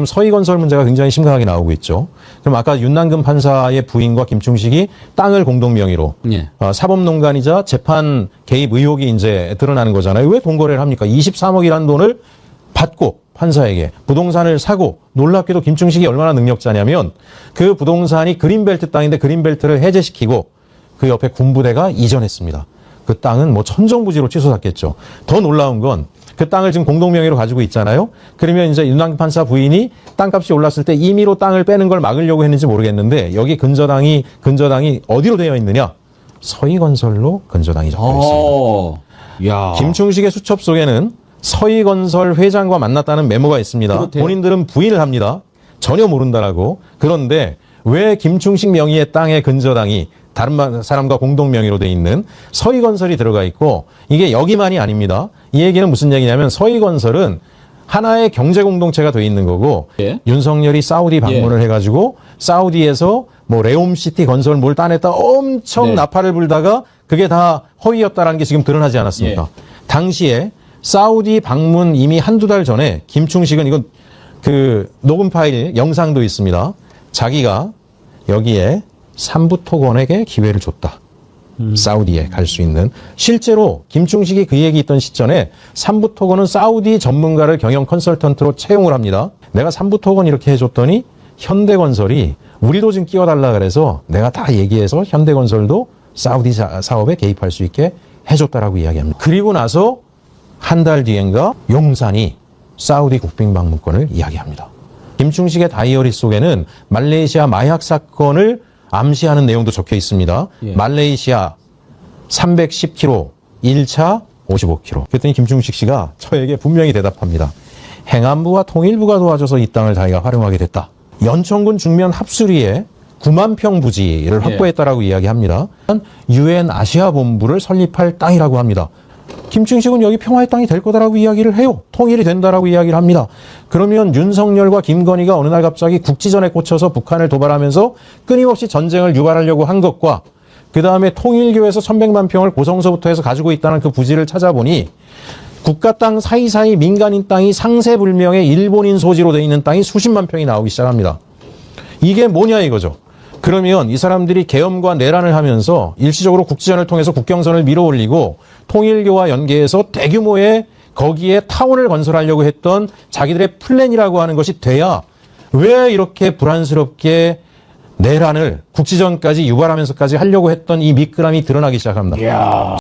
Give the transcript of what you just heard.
지금 서희건설 문제가 굉장히 심각하게 나오고 있죠. 그럼 아까 윤남근 판사의 부인과 김충식이 땅을 공동 명의로 예. 어, 사법농단이자 재판 개입 의혹이 이제 드러나는 거잖아요. 왜 돈거래를 합니까? 23억이라는 돈을 받고 판사에게 부동산을 사고 놀랍게도 김충식이 얼마나 능력자냐면 그 부동산이 그린벨트 땅인데 그린벨트를 해제시키고 그 옆에 군부대가 이전했습니다. 그 땅은 뭐 천정부지로 취소됐겠죠. 더 놀라운 건 그 땅을 지금 공동명의로 가지고 있잖아요. 그러면 이제 윤남 판사 부인이 땅값이 올랐을 때 임의로 땅을 빼는 걸 막으려고 했는지 모르겠는데 여기 근저당이 근저당이 어디로 되어 있느냐? 서희건설로 근저당이 적혀 있습니다. 어. 야. 김충식의 수첩 속에는 서희건설 회장과 만났다는 메모가 있습니다. 그렇대요. 본인들은 부인을 합니다. 전혀 모른다라고. 그런데 왜 김충식 명의의 땅의 근저당이 다른 마- 사람과 공동 명의로 돼 있는 서희건설이 들어가 있고 이게 여기만이 아닙니다. 이 얘기는 무슨 얘기냐면 서희건설은 하나의 경제 공동체가 돼 있는 거고 예. 윤석열이 사우디 방문을 해가지고 사우디에서 뭐 레옴시티 건설 뭘 따냈다 엄청 네. 나팔을 불다가 그게 다 허위였다라는 게 지금 드러나지 않았습니까? 예. 당시에 사우디 방문 이미 한두 달 전에 김충식은 이건 그 녹음 파일 영상도 있습니다. 자기가 여기에 삼부토건에게 기회를 줬다. 사우디에 갈 수 있는 실제로 김충식이 그 얘기 있던 시점에 삼부토건은 사우디 전문가를 경영 컨설턴트로 채용을 합니다. 내가 삼부토건 이렇게 해줬더니 현대건설이 우리도 지금 끼워달라 그래서 내가 다 얘기해서 현대건설도 사우디 사- 사업에 개입할 수 있게 해줬다라고 이야기합니다. 그리고 나서 한 달 뒤엔가 용산이 사우디 국빈 방문권을 이야기합니다. 김충식의 다이어리 속에는 말레이시아 마약 사건을 암시하는 내용도 적혀 있습니다. 예. 말레이시아 310km, 1차 55km. 그랬더니 김충식 씨가 저에게 분명히 대답합니다. 행안부와 통일부가 도와줘서 이 땅을 자기가 활용하게 됐다. 연천군 중면 합수리에 9만 평 부지를 예. 확보했다라고 이야기합니다. 유엔 아시아 본부를 설립할 땅이라고 합니다. 김충식은 여기 평화의 땅이 될 거다라고 이야기를 해요. 통일이 된다라고 이야기를 합니다. 그러면 윤석열과 김건희가 어느 날 갑자기 국지전에 꽂혀서 북한을 도발하면서 끊임없이 전쟁을 유발하려고 한 것과 그 다음에 통일교에서 1100만 평을 고성서부터 해서 가지고 있다는 그 부지를 찾아보니 국가 땅 사이사이 민간인 땅이 상세불명의 일본인 소지로 돼 있는 땅이 수십만 평이 나오기 시작합니다. 이게 뭐냐 이거죠. 그러면 이 사람들이 계엄과 내란을 하면서 일시적으로 국지전을 통해서 국경선을 밀어 올리고 통일교와 연계해서 대규모의 거기에 타운을 건설하려고 했던 자기들의 플랜이라고 하는 것이 돼야 왜 이렇게 불안스럽게 내란을 국지전까지 유발하면서까지 하려고 했던 이 미끄럼이 드러나기 시작합니다. 야.